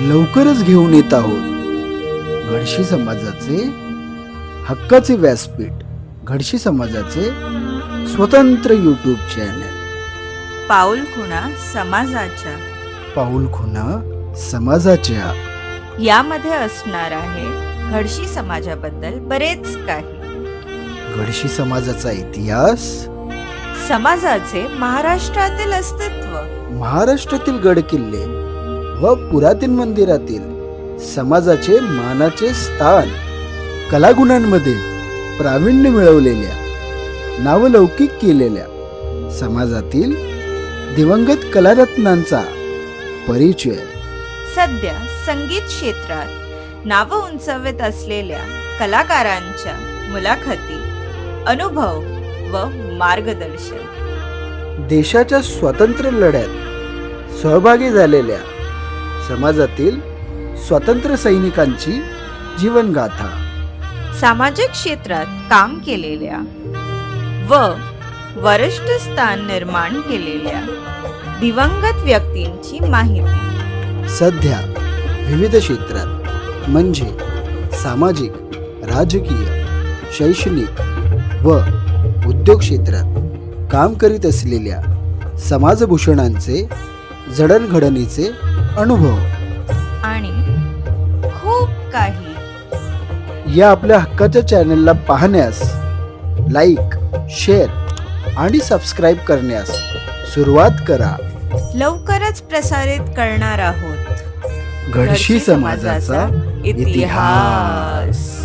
लवकरच घेऊन येत आहोत. घडशी समाजाचे हक्काचे व्यासपीठ घडशी समाजाचे स्वतंत्र युट्यूब चॅनल पाऊल खुणा समाजाच्या. पाऊल खुना समाजाच्या. यामध्ये असणार आहे घडशी समाजाबद्दल बरेच काही. घडशी समाजाचा इतिहास. समाजाचे महाराष्ट्रातील अस्तित्व. महाराष्ट्रातील गड किल्ले व पुरातन मंदिरातील समाजाचे मानाचे स्थान कलागुणांमध्ये प्रावीण्य मिळवलेल्या नावलौकिक केलेल्या समाजातील दिवंगत कलारत्नांचा परिचय. सध्या संगीत क्षेत्रात नाव उंचावत असलेल्या कलाकारांच्या मुलाखती अनुभव व मार्गदर्शन. देशाच्या स्वातंत्र्य लढ्यात सहभागी झालेल्या समाजातील स्वातंत्र्य सैनिकांची जीवनगाथा. सामाजिक क्षेत्रात काम केलेल्या व वरिष्ठ स्थान निर्माण केलेल्या दिवंगत व्यक्तींची माहिती. सध्या विविध क्षेत्रात म्हणजे सामाजिक राजकीय शैक्षणिक व उद्योग क्षेत्रात काम करीत असलेल्या समाजभूषणांचे जडणघडणीचे अनुभव. आणि खूप काही. या आपल्या हक्काच्या चॅनलला पाहण्यास लाईक शेअर आणि सबस्क्राईब करण्यास सुरुवात करा. लवकरच प्रसारित करणार आहोत. घडशी समाजाचा इतिहास. इतिहास.